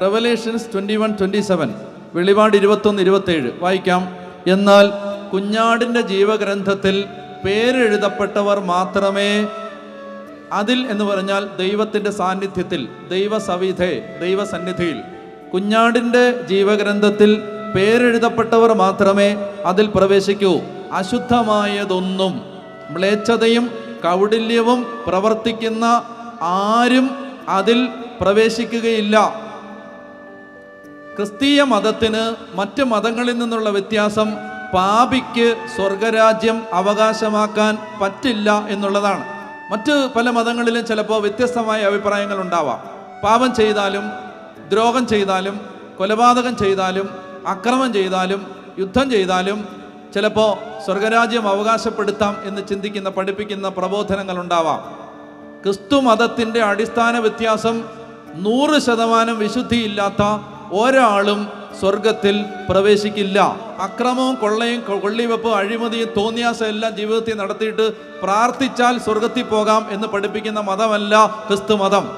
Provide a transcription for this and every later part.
Revelations twenty one twenty seven വെളിപാട് ഇരുപത്തൊന്ന് ഇരുപത്തേഴ്. വായിക്കാം. എന്നാൽ കുഞ്ഞാടിന്റെ ജീവഗ്രന്ഥത്തിൽ പേരെഴുതപ്പെട്ടവർ മാത്രമേ അതിൽ എന്ന് പറഞ്ഞാൽ ദൈവത്തിന്റെ സാന്നിധ്യത്തിൽ ദൈവസവിധേ ദൈവസന്നിധിയിൽ കുഞ്ഞാടിന്റെ ജീവഗ്രന്ഥത്തിൽ പേരെഴുതപ്പെട്ടവർ മാത്രമേ അതിൽ പ്രവേശിക്കൂ. അശുദ്ധമായതൊന്നും മ്ലേച്ഛതയും കൗടില്യവും പ്രവർത്തിക്കുന്ന ആരും അതിൽ പ്രവേശിക്കുകയില്ല. ക്രിസ്തീയ മതത്തിന് മറ്റ് മതങ്ങളിൽ നിന്നുള്ള വ്യത്യാസം പാപിക്ക് സ്വർഗരാജ്യം അവകാശമാക്കാൻ പറ്റില്ല എന്നുള്ളതാണ്. മറ്റ് പല മതങ്ങളിലും ചിലപ്പോൾ വ്യത്യസ്തമായ അഭിപ്രായങ്ങൾ ഉണ്ടാവാം. പാപം ചെയ്താലും ദ്രോഹം ചെയ്താലും കൊലപാതകം ചെയ്താലും അക്രമം ചെയ്താലും യുദ്ധം ചെയ്താലും ചിലപ്പോൾ സ്വർഗരാജ്യം അവകാശപ്പെടുത്താം എന്ന് ചിന്തിക്കുന്ന പഠിപ്പിക്കുന്ന പ്രബോധനങ്ങൾ ഉണ്ടാവാം. ക്രിസ്തു മതത്തിന്റെ അടിസ്ഥാന വ്യത്യാസം നൂറ് ശതമാനം വിശുദ്ധിയില്ലാത്ത ഒരാളും സ്വർഗത്തിൽ പ്രവേശിക്കില്ല. അക്രമവും കൊള്ളയും കൊള്ളിവെപ്പ് അഴിമതിയും തോന്നിയാസം എല്ലാം ജീവിതത്തിൽ നടത്തിയിട്ട് പ്രാർത്ഥിച്ചാൽ സ്വർഗത്തിൽ പോകാം എന്ന് പഠിപ്പിക്കുന്ന മതമല്ല ക്രിസ്തു മതം.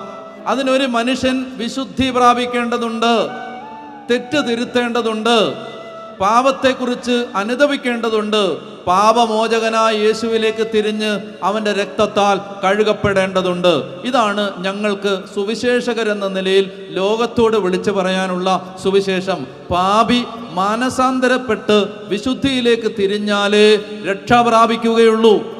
അതിനൊരു മനുഷ്യൻ വിശുദ്ധി പ്രാപിക്കേണ്ടതുണ്ട് തെറ്റ് തിരുത്തേണ്ടതുണ്ട്. പാപത്തെക്കുറിച്ച് അനുദവിക്കേണ്ടതുണ്ട് പാപമോചകനായ യേശുവിലേക്ക് തിരിഞ്ഞ് അവന്റെ രക്തത്താൽ കഴുകപ്പെടേണ്ടതുണ്ട്. ഇതാണ് ഞങ്ങൾക്ക് സുവിശേഷകരെന്ന നിലയിൽ ലോകത്തോട് വിളിച്ചു പറയാനുള്ള സുവിശേഷം. പാപി മാനസാന്തരപ്പെട്ട് വിശുദ്ധിയിലേക്ക് തിരിഞ്ഞാലേ രക്ഷ പ്രാപിക്കുകയുള്ളൂ